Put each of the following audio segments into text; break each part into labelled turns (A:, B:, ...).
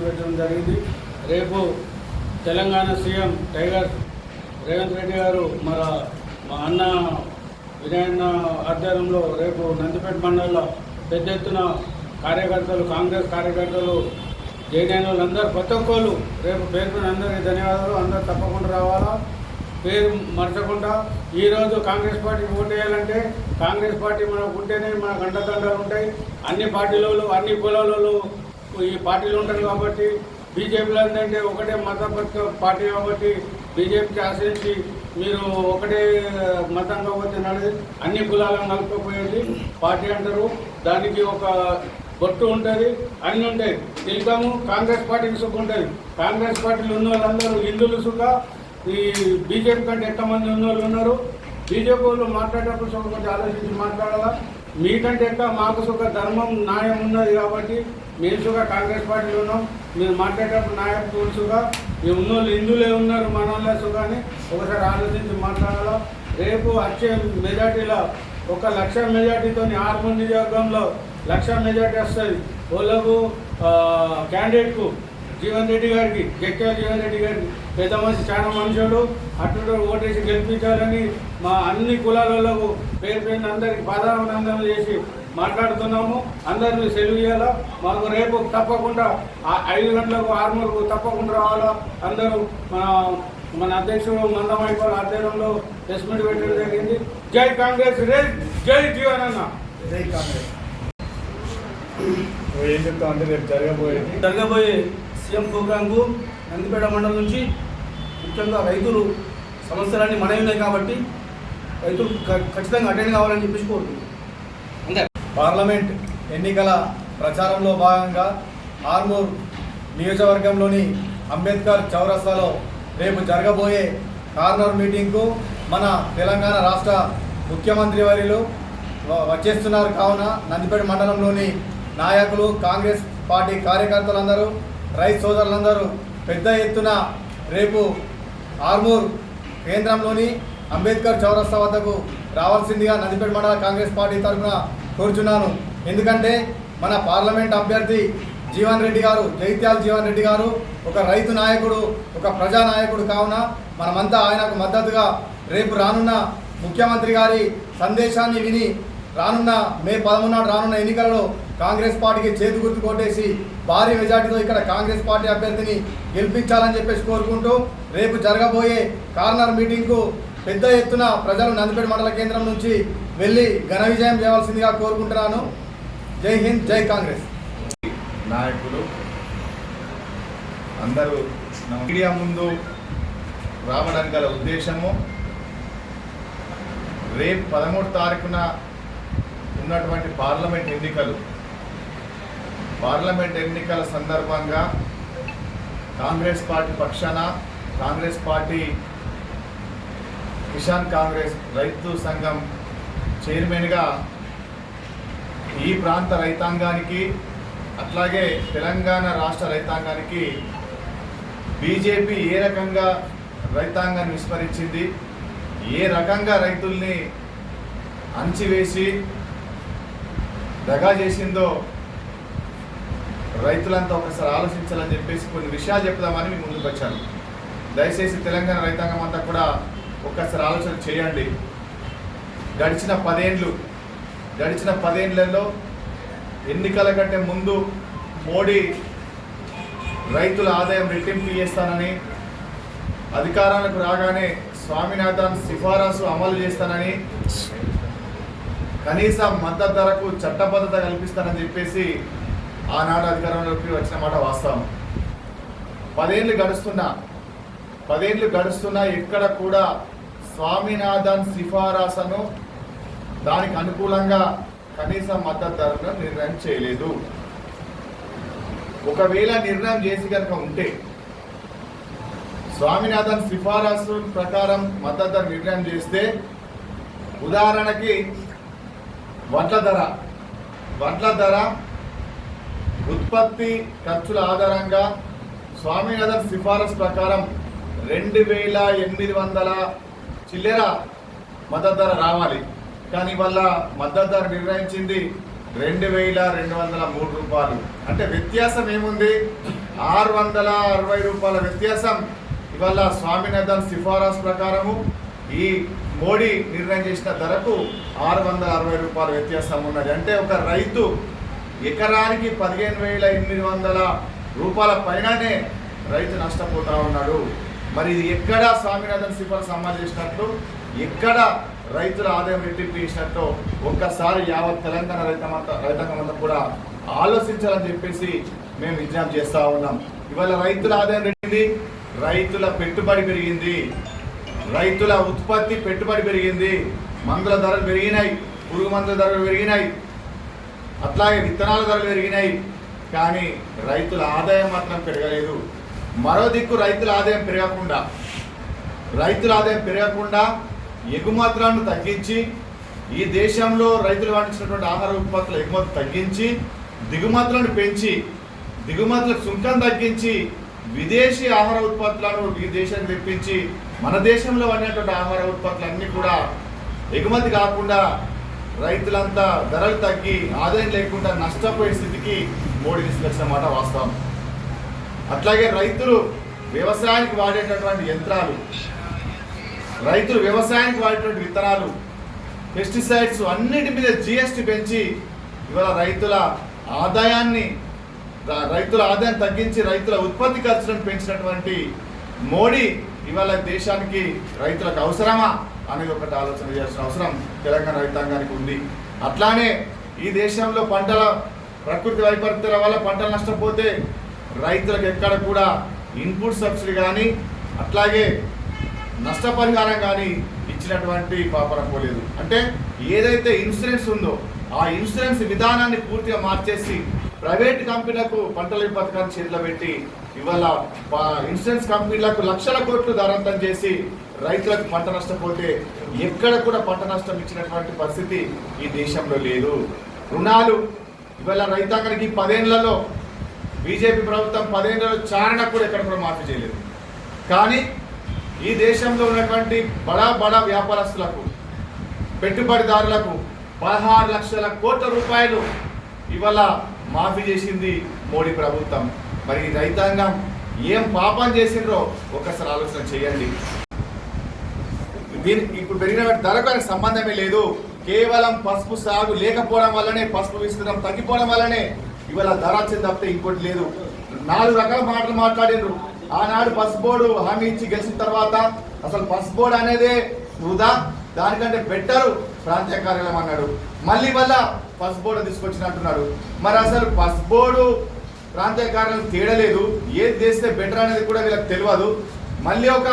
A: పెట్టడం జరిగింది. రేపు తెలంగాణ సీఎం టైగర్ రేవంత్ రెడ్డి గారు మన మా అన్న వినయన్న ఆధ్వర్యంలో రేపు నందిపేట మండలంలో పెద్ద ఎత్తున కార్యకర్తలు కాంగ్రెస్ కార్యకర్తలు జైన్ అందరూ ప్రతి ఒక్కరు రేపు పేరు అందరికీ ధన్యవాదాలు. అందరూ తప్పకుండా రావాలా? పేరు మరచకుండా ఈరోజు కాంగ్రెస్ పార్టీ ఓటేయాలంటే కాంగ్రెస్ పార్టీ మనకు ఉంటేనే మనకు అండదండలు ఉంటాయి. అన్ని పార్టీలలో అన్ని కులాలలో ఈ పార్టీలు ఉంటారు కాబట్టి బీజేపీలో ఏంటంటే ఒకటే మతపత్ర పార్టీ కాబట్టి బీజేపీకి ఆశ్రయించి మీరు ఒకటే మతం కాబట్టి నడి అన్ని కులాలను నలుపుకుపోయేది పార్టీ అంటారు. దానికి ఒక బొట్టు ఉంటుంది. అన్నీ ఉంటాయి. తెలుగాము కాంగ్రెస్ పార్టీకి సుఖ ఉంటుంది. కాంగ్రెస్ పార్టీలో ఉన్న వాళ్ళందరూ హిందువులు సుఖ. ఈ బీజేపీ కంటే ఎంతమంది ఉన్న వాళ్ళు ఉన్నారు. బీజేపీ వాళ్ళు మాట్లాడేటప్పుడు సుఖం కొంచెం ఆలోచించి మాట్లాడాలా? మీకంటే ఎక్కువ మాకు సుఖ ధర్మం న్యాయం ఉన్నది కాబట్టి మేము కాంగ్రెస్ పార్టీలో ఉన్నాం. మీరు మాట్లాడేటప్పుడు నాయకులు తెలుసుగా ఈ ఉన్నోళ్ళు హిందువులే ఉన్నారు మన వాళ్ళే కానీ ఒకసారి ఆలోచించి మాట్లాడాలా? రేపు వచ్చే మెజార్టీలో ఒక లక్ష మెజార్టీతో ఆర్మూర్ నియోజకవర్గంలో లక్ష మెజార్టీ వస్తుంది వాళ్ళకు క్యాండిడేట్కు జీవన్ రెడ్డి గారికి జక్కే జీవన్ రెడ్డి గారికి పెద్ద మనిషి చాలా మనుషులు. అటు ఓటేసి గెలిపించాలని మా అన్ని కులాలకు పేరు పేరున అందరికీ పాదాభినందనలు చేసి మాట్లాడుతున్నాము. అందరినీ సెలవు చేయాలా మాకు రేపు తప్పకుండా ఆ ఐదు గంటలకు ఆరుమూరుకు తప్పకుండా రావాలా? అందరూ మన మన అధ్యక్షుడు మందమైపోయిన ఆధ్వర్యంలో ప్రెస్ మీట్ పెట్టడం జరిగింది. జై కాంగ్రెస్ రే జై జీవన్ అన్న
B: జై కాంగ్రెస్. ఏం చెప్తావు అంటే రేపు జరగబోయేది
C: జరగబోయే సీఎం ప్రోగ్రాంకు నందిపేట మండలం నుంచి ముఖ్యంగా రైతులు సమస్యలన్నీ మనవి ఉన్నాయి కాబట్టి రైతులు ఖచ్చితంగా అటెండ్ కావాలని చెప్పేసి కోరుతున్నాం.
B: పార్లమెంట్ ఎన్నికల ప్రచారంలో భాగంగా ఆర్మూర్ నియోజకవర్గంలోని అంబేద్కర్ చౌరస్తాలో రేపు జరగబోయే కార్నర్ మీటింగ్కు మన తెలంగాణ రాష్ట్ర ముఖ్యమంత్రి వర్యులు వచ్చేస్తున్నారు. కావున నందిపేట మండలంలోని నాయకులు కాంగ్రెస్ పార్టీ కార్యకర్తలందరూ రైతు సోదరులందరూ పెద్ద ఎత్తున రేపు ఆర్మూర్ కేంద్రంలోని అంబేద్కర్ చౌరస్తా వద్దకు రావాల్సిందిగా నందిపేట మండల కాంగ్రెస్ పార్టీ తరఫున కోరుచున్నాను. ఎందుకంటే మన పార్లమెంట్ అభ్యర్థి జీవన్ రెడ్డి గారు జైత్యాల జీవన్ రెడ్డి గారు ఒక రైతు నాయకుడు ఒక ప్రజా నాయకుడు కావున మనమంతా ఆయనకు మద్దతుగా రేపు రానున్న ముఖ్యమంత్రి గారి సందేశాన్ని విని రానున్న మే పదమూడు రానున్న ఎన్నికలలో కాంగ్రెస్ పార్టీకి చేతి గుర్తు కొట్టేసి భారీ మెజార్టీతో ఇక్కడ కాంగ్రెస్ పార్టీ అభ్యర్థిని గెలిపించాలని చెప్పేసి కోరుకుంటూ రేపు జరగబోయే కార్నర్ మీటింగ్కు పెద్ద ఎత్తున ప్రజలు నందిపేట మండల కేంద్రం నుంచి వెళ్ళి ఘన విజయం చేయవలసిందిగా కోరుకుంటున్నాను. జై హింద్ జై కాంగ్రెస్.
D: నాయకులు అందరూ మీడియా ముందు రావడానికి గల ఉద్దేశము రేపు పదమూడు తారీఖున ఉన్నటువంటి పార్లమెంట్ ఎన్నికలు. పార్లమెంట్ ఎన్నికల సందర్భంగా కాంగ్రెస్ పార్టీ పక్షాన కాంగ్రెస్ పార్టీ కిసాన్ కాంగ్రెస్ రైతు సంఘం చైర్మన్గా ఈ ప్రాంత రైతాంగానికి అట్లాగే తెలంగాణ రాష్ట్ర రైతాంగానికి బీజేపీ ఏ రకంగా రైతాంగాన్ని విస్మరించింది ఏ రకంగా రైతుల్ని అంచివేసి దగా చేసిందో రైతులంతా ఒకసారి ఆలోచించాలని చెప్పేసి కొన్ని విషయాలు చెప్దామని మీ ముందుకు వచ్చాను. దయచేసి తెలంగాణ రైతాంగం అంతా కూడా ఒక్కసారి ఆలోచన చేయండి. గడిచిన పదేండ్లు గడిచిన పదేండ్లలో ఎన్నికల కంటే ముందు మోడీ రైతుల ఆదాయం రెట్టింపు చేస్తానని అధికారానికి రాగానే స్వామినాథన్ సిఫారసు అమలు చేస్తానని కనీస మద్దతు ధరకు చట్టబద్ధత కల్పిస్తానని చెప్పేసి ఆనాడు అధికారంలోకి వచ్చిన మాట వాస్తవం. పదేళ్ళు గడుస్తున్నా పదేళ్ళు గడుస్తున్నా ఎక్కడ కూడా స్వామినాథన్ సిఫారసును దానికి అనుకూలంగా కనీస మద్దతు ధరను నిర్ణయం చేయలేదు. ఒకవేళ నిర్ణయం చేసి కనుక ఉంటే స్వామినాథన్ సిఫారసు ప్రకారం మద్దతు ధర నిర్ణయం చేస్తే ఉదాహరణకి వడ్ల ధర వడ్ల ధర ఉత్పత్తి ఖర్చుల ఆధారంగా స్వామినాథన్ సిఫారసు ప్రకారం రెండు వేల ఎనిమిది వందల చిల్లర మద్దతు ధర రావాలి. కానీ వల్ల మద్దతు ధర నిర్ణయించింది రెండు వేల రెండు వందల మూడు రూపాయలు. అంటే వ్యత్యాసం ఏముంది? ఆరు వందల అరవై రూపాయల వ్యత్యాసం. ఇవాళ స్వామినాథన్ సిఫారసు ప్రకారము ఈ మోడీ నిర్ణయం చేసిన ధరకు ఆరు వందల అరవై రూపాయల వ్యత్యాసం ఉన్నది. అంటే ఒక రైతు ఎకరానికి పదిహేను వేల ఎనిమిది వందల రూపాయల పైననే రైతు నష్టపోతా ఉన్నాడు. మరి ఇది ఎక్కడ స్వామినాథన్ సిఫారసు అమలు చేసినట్లు ఎక్కడ రైతుల ఆదాయం రెట్టింపు చేసినట్టు ఒక్కసారి యావత్ తెలంగాణ రైతమంతా రైతాంగమంతా కూడా ఆలోచించాలని చెప్పేసి మేము విజ్ఞప్తి చేస్తూ ఉన్నాం. ఇవాళ రైతుల ఆదాయం రెట్టింది రైతుల పెట్టుబడి పెరిగింది రైతుల ఉత్పత్తి పెట్టుబడి పెరిగింది మందుల ధరలు పెరిగినాయి పురుగు మందుల ధరలు పెరిగినాయి అట్లాగే విత్తనాల ధరలు పెరిగినాయి కానీ రైతుల ఆదాయం మాత్రం పెరగలేదు. మరో దిక్కు రైతుల ఆదాయం పెరగకుండా రైతుల ఆదాయం పెరగకుండా ఎగుమతులను తగ్గించి ఈ దేశంలో రైతులు పండించినటువంటి ఆహార ఉత్పత్తుల ఎగుమతి తగ్గించి దిగుమతులను పెంచి దిగుమతులకు సుంకం తగ్గించి విదేశీ ఆహార ఉత్పత్తులను ఈ దేశానికి తెప్పించి మన దేశంలో వండినటువంటి ఆహార ఉత్పత్తులన్నీ కూడా ఎగుమతి కాకుండా రైతులంతా ధరలు తగ్గి ఆదాయం లేకుండా నష్టపోయే స్థితికి మోడీ తీసుకొచ్చిన మాట వాస్తవం. అట్లాగే రైతులు వ్యవసాయానికి వాడేటటువంటి యంత్రాలు రైతులు వ్యవసాయానికి వాడేటువంటి విత్తనాలు పెస్టిసైడ్స్ అన్నిటి మీద జిఎస్టీ పెంచి ఇవాళ రైతుల ఆదాయాన్ని రైతుల ఆదాయం తగ్గించి రైతుల ఉత్పత్తి ఖర్చులను పెంచినటువంటి మోడీ ఇవాళ దేశానికి రైతులకు అవసరమా అనేది ఒకటి ఆలోచన చేయాల్సిన అవసరం తెలంగాణ రైతాంగానికి ఉంది. అట్లానే ఈ దేశంలో పంటల ప్రకృతి వైపరీత్యాల వల్ల పంటలు నష్టపోతే రైతులకు ఎక్కడ కూడా ఇన్పుట్ సబ్సిడీ కానీ అట్లాగే నష్టపరిహారం కానీ ఇచ్చినటువంటి పాపరం పోలేదు. అంటే ఏదైతే ఇన్సూరెన్స్ ఉందో ఆ ఇన్సూరెన్స్ విధానాన్ని పూర్తిగా మార్చేసి ప్రైవేట్ కంపెనీలకు పంటల పథకాన్ని చేతిలో పెట్టి ఇవాళ ఇన్సూరెన్స్ కంపెనీలకు లక్షల కోట్లు ధరంతం చేసి రైతులకు పంట నష్టపోతే ఎక్కడ కూడా పంట నష్టం ఇచ్చినటువంటి పరిస్థితి ఈ దేశంలో లేదు. రుణాలు ఇవాళ రైతాంగానికి పదేళ్ళలో బీజేపీ ప్రభుత్వం పదిహేను చారణ కూడా ఎక్కడ కూడా మాఫీ చేయలేదు. కానీ ఈ దేశంలో ఉన్నటువంటి బడా బడా వ్యాపారస్తులకు పెట్టుబడిదారులకు పదహారు లక్షల కోట్ల రూపాయలు ఇవాళ మాఫీ చేసింది మోడీ ప్రభుత్వం. మరి రైతాంగం ఏం పాపం చేసిండ్రో ఒక్కసారి ఆలోచన చేయండి. దీనికి ఇప్పుడు పెరిగిన ధరకు ఆయనకు సంబంధమే లేదు. కేవలం పసుపు సాగు లేకపోవడం వల్లనే పసుపు విస్తీర్ణం తగ్గిపోవడం వల్లనే ఇవాళ ధర తప్పితే ఇంకోటి లేదు. నాలుగు రకాల మాటలు మాట్లాడిండ్రు ఆనాడు పసుపు బోర్డు హామీ ఇచ్చి గెలిచిన తర్వాత అసలు పస్ బోర్డు అనేదే వృధా? దానికంటే బెటర్ ప్రాంతీయ కార్యాలయం అన్నాడు. మళ్ళీ వల్ల పస్ బోర్డు తీసుకొచ్చిన అంటున్నాడు. మరి అసలు పసుపు బోర్డు ప్రాంతీయ కార్యాలయం తేడలేదు. ఏది చేస్తే బెటర్ అనేది కూడా వీళ్ళకి తెలియదు. మళ్ళీ ఒక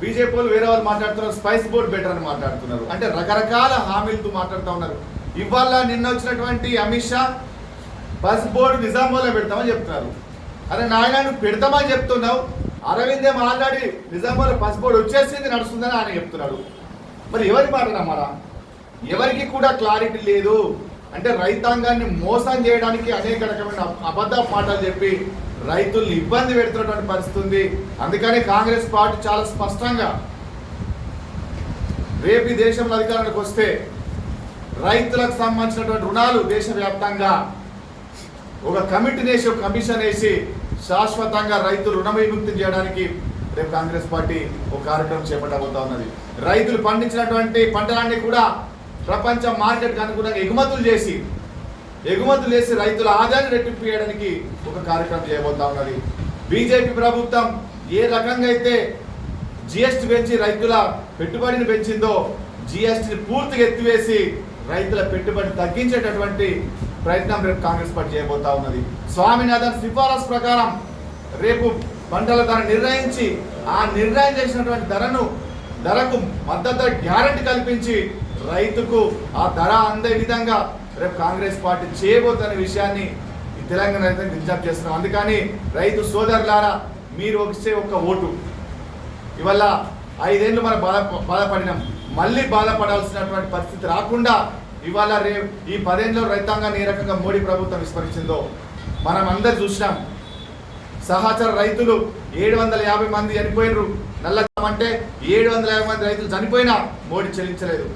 D: బీజేపీ వాళ్ళు వేరే వాళ్ళు మాట్లాడుతున్నారు. స్పైస్ బోర్డ్ బెటర్ అని మాట్లాడుతున్నారు. అంటే రకరకాల హామీలతో మాట్లాడుతూ ఉన్నారు. ఇవాళ నిన్న వచ్చినటువంటి అమిత్ షా బస్ బోర్డు నిజామాబాద్లో పెడతామని చెప్తున్నారు. అరే నాయన నువ్వు పెడతామని చెప్తున్నావు. అరవిందే మాట్లాడి ఆల్రెడీ నిజామాబాద్ బస్ బోర్డు వచ్చేసింది నడుస్తుందని ఆయన చెప్తున్నాడు మరి ఎవరి మాట నమ్మాలా? ఎవరికి కూడా క్లారిటీ లేదు. అంటే రైతాంగాన్ని మోసం చేయడానికి అనేక రకమైన అబద్ధ పాటలు చెప్పి రైతుల్ని ఇబ్బంది పెడుతున్నటువంటి పరిస్థితి ఉంది. అందుకని కాంగ్రెస్ పార్టీ చాలా స్పష్టంగా రేపు దేశంలో అధికారానికి వస్తే రైతులకు సంబంధించినటువంటి రుణాలు దేశవ్యాప్తంగా ఒక కమిటీని వేసి ఒక కమిషన్ వేసి శాశ్వతంగా రైతులు రుణ విముక్తి చేయడానికి రేపు కాంగ్రెస్ పార్టీ ఒక కార్యక్రమం చేపట్టబోతా ఉన్నది. రైతులు పండించినటువంటి పంటలన్నీ కూడా ప్రపంచ మార్కెట్కి అనుగుణంగా ఎగుమతులు చేసి ఎగుమతులు చేసి రైతుల ఆదాయాన్ని రెట్టింపు చేయడానికి ఒక కార్యక్రమం చేయబోతా ఉన్నది. బీజేపీ ప్రభుత్వం ఏ రకంగా అయితే జిఎస్టీ పెంచి రైతుల పెట్టుబడిని పెంచిందో జిఎస్టీని పూర్తిగా ఎత్తివేసి రైతుల పెట్టుబడి తగ్గించేటటువంటి ప్రయత్నం రేపు కాంగ్రెస్ పార్టీ చేయబోతా ఉన్నది. స్వామినాథన్ సిఫారసు ప్రకారం రేపు పంటల ధర నిర్ణయించి ఆ నిర్ణయం చేసినటువంటి ధరను ధరకు మద్దతు గ్యారంటీ కల్పించి రైతుకు ఆ ధర అందే విధంగా రేపు కాంగ్రెస్ పార్టీ చేయబోతున్న విషయాన్ని ఈ తెలంగాణ రైతులకు విజ్ఞప్తి చేస్తున్నాం. అందుకని రైతు సోదరులారా మీరు ఒకసే ఒక ఓటు. ఇవల్ల ఐదేళ్ళు మనం బాధ బాధపడినాం. మళ్ళీ బాధపడాల్సినటువంటి పరిస్థితి రాకుండా ఇవాళ రేపు ఈ పదేళ్ళలో రైతాంగాన్ని ఏ రకంగా మోడీ ప్రభుత్వం విస్మరించిందో మనం అందరు చూసినాం. సహచర రైతులు ఏడు వందల యాభై మంది చనిపోయినరు. నల్ల అంటే ఏడు వందల యాభై మంది రైతులు చనిపోయినా మోడీ చెల్లించలేదు.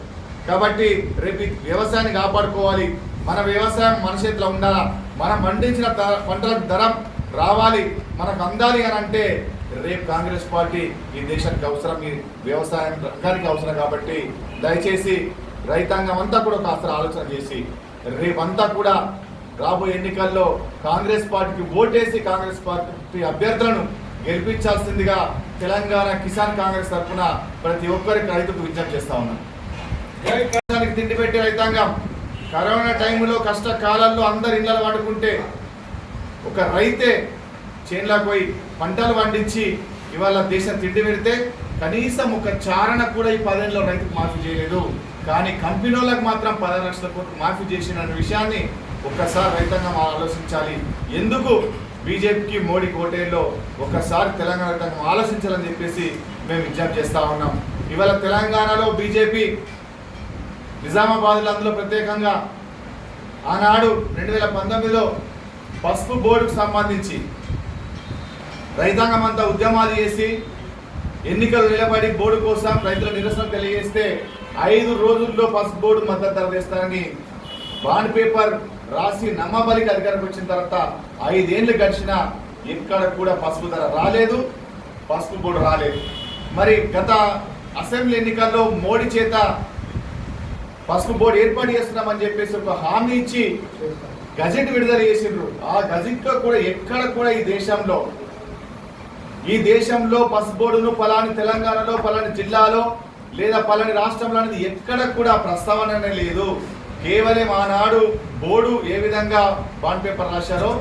D: కాబట్టి రేపు వ్యవసాయాన్ని కాపాడుకోవాలి. మన వ్యవసాయం మన చేతిలో ఉండాలా? మనం పండించిన పంటలకు ధర రావాలి. మనకు అందాలి అని అంటే రేపు కాంగ్రెస్ పార్టీ ఈ దేశానికి అవసరం. ఈ వ్యవసాయం రంగానికి అవసరం కాబట్టి దయచేసి రైతాంగం అంతా కూడా కాస్త ఆలోచన చేసి రేపంతా కూడా రాబోయే ఎన్నికల్లో కాంగ్రెస్ పార్టీకి ఓటేసి కాంగ్రెస్ పార్టీ అభ్యర్థులను గెలిపించాల్సిందిగా తెలంగాణ కిసాన్ కాంగ్రెస్ తరఫున ప్రతి ఒక్కరికి రైతుకు విజ్ఞప్తి చేస్తా ఉన్నాను తిండి పెట్టే రైతాంగం. కరోనా టైంలో కష్టకాలాల్లో అందరు ఇళ్ళలు వాడుకుంటే ఒక రైతే చేన్లకు పోయి పంటలు పండించి ఇవాళ దేశం తిండి పెడితే కనీసం ఒక చారణ కూడా ఈ పదేళ్ళలో రైతుకు మాఫీ చేయలేదు. కానీ కంపెనీ వాళ్ళకి మాత్రం పది లక్షల కోట్లు మాఫీ చేసిన విషయాన్ని ఒక్కసారి రైతాంగం ఆలోచించాలి. ఎందుకు? బీజేపీకి మోడీ కోటేల్లో ఒక్కసారి తెలంగాణ రైతాంగం ఆలోచించాలని చెప్పేసి మేము విజ్ఞప్తి చేస్తా ఉన్నాం. ఇవాళ తెలంగాణలో బీజేపీ నిజామాబాద్లో అందులో ప్రత్యేకంగా ఆనాడు రెండు వేల పంతొమ్మిదిలో పసుపు బోర్డుకు సంబంధించి రైతాంగం అంతా ఉద్యమాలు చేసి ఎన్నికలు నిలబడి బోర్డు కోసం రైతుల నిరసన తెలియజేస్తే ఐదు రోజుల్లో పసుపు బోర్డు మద్దతు ధర తెస్తారని బాండ్ పేపర్ రాసి నమ్మబలికి అధికారికి వచ్చిన తర్వాత ఐదేళ్ళు గడిచినా ఎక్కడ కూడా పసుపు ధర రాలేదు పసుపు బోర్డు రాలేదు. మరి గత అసెంబ్లీ ఎన్నికల్లో మోడీ చేత పసుపు బోర్డు ఏర్పాటు చేస్తున్నామని చెప్పేసి ఒక హామీ ఇచ్చి గజెట్ విడుదల చేసిండ్రు. ఆ గజెట్ కూడా ఎక్కడ కూడా ఈ దేశంలో ఈ దేశంలో పసుపు బోర్డును పలాని తెలంగాణలో పలాని జిల్లాలో లేదా పలాని రాష్ట్రంలో అనేది ఎక్కడ కూడా ప్రస్తావన లేదు. కేవలం ఆనాడు బోర్డు ఏ విధంగా బాండ్ పేపర్ రాశారో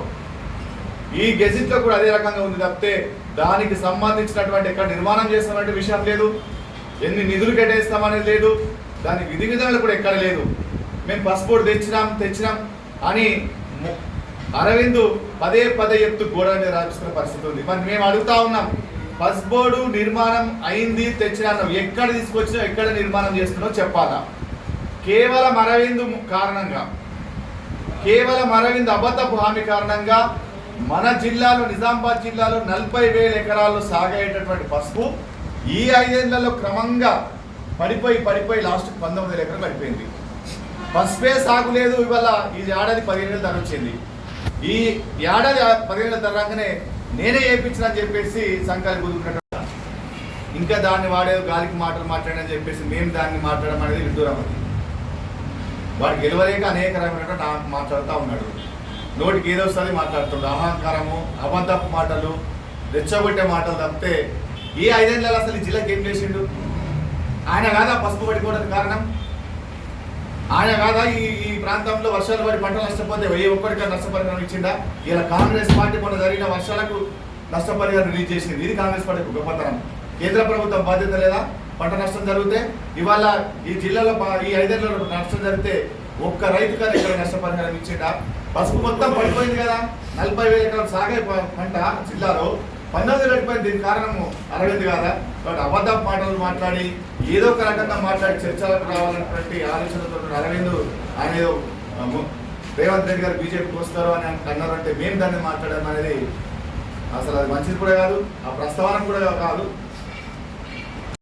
D: ఈ గెజిట్లో కూడా అదే రకంగా ఉంది తప్పితే దానికి సంబంధించినటువంటి ఎక్కడ నిర్మాణం చేస్తున్నటువంటి విషయం లేదు. ఎన్ని నిధులు కేటాయిస్తామనేది లేదు. దాని విధి విధానాలు కూడా ఎక్కడ లేదు. మేము పాస్పోర్ట్ తెచ్చినాం తెచ్చినాం అని అరవింద్ పదే పదే చెప్తూ గోడ మీద రాపిస్తున్న పరిస్థితి ఉంది. మరి మేము అడుగుతా ఉన్నాం. బస్ బోర్డు నిర్మాణం అయింది తెచ్చినా ఎక్కడ తీసుకొచ్చినా ఎక్కడ నిర్మాణం చేస్తున్నావు చెప్పాలా? కేవలం అరవింద్ కారణంగా. కేవలం అరవింద్ అబద్ధపు హామీ కారణంగా మన జిల్లాలో నిజామాబాద్ జిల్లాలో నలభై వేల ఎకరాల్లో సాగేటటువంటి పసుపు ఈ ఐదేళ్ళలో క్రమంగా పడిపోయి పడిపోయి లాస్ట్ పంతొమ్మిది వేల ఎకరాలు పడిపోయింది. పసుపే సాగు లేదు ఇవాళ ఈ ఏడాది పదిహేను వేల ధర వచ్చింది. ఈ ఏడాది పదిహేను వేల ధర రాగానే నేనే చేయించిన అని చెప్పేసి సంకాలి కుదురుకున్నట్టు ఇంకా దాన్ని వాడే గాలికి మాటలు మాట్లాడని చెప్పేసి మేము దాన్ని మాట్లాడడం అనేది విడ్డూరం అది వాడు గెలవలేక అనేక రకమైన నాకు మాట్లాడుతూ ఉన్నాడు. నోటికి ఏదో వస్తుంది మాట్లాడుతున్నాడు అహంకారము అబద్ధపు మాటలు రెచ్చగొట్టే మాటలు తప్పితే ఈ ఐదేళ్ళ అసలు ఈ జిల్లాకి ఏం చేసిండు? ఆయన కాదా పసుపు పడిపోవడానికి కారణం? ఆయన కాదా? ఈ ఈ ప్రాంతంలో వర్షాలు పడి పంటలు నష్టపోతే ఏ ఒక్కరికైనా నష్టపరిహారం ఇచ్చిందా ఇలా కాంగ్రెస్ పార్టీ మొన్న జరిగిన వర్షాలకు నష్టపరిహారం రిలీజ్ చేసింది. ఇది కాంగ్రెస్ పార్టీకి గొప్పతనం. కేంద్ర ప్రభుత్వం బాధ్యత లేదా? పంట నష్టం జరిగితే ఇవాళ ఈ జిల్లాలో ఈ ఐదేళ్ళలో నష్టం జరిగితే ఒక్క రైతు కానీ ఇక్కడ నష్టపరిహారం ఇచ్చిండా? పసుపు మొత్తం పడిపోయింది కదా. నలభై వేల ఎకరాలు సాగే పంట జిల్లాలో. పంతొమ్మిది పడిపోయింది దీనికి కారణము అరవింద్ కాదా కాబట్టి అబద్ధ మాటలు మాట్లాడి ఏదో ఒక రకంగా మాట్లాడి చర్చలకు రావాలన్నటువంటి ఆలోచనతో అరవింద్ ఆయన ఏదో రేవంత్ రెడ్డి గారు బీజేపీకి వస్తారు అని అన్నారంటే మేము దాన్ని మాట్లాడడం అనేది అసలు అది మంచిది కూడా కాదు ఆ ప్రస్తావన కూడా కాదు.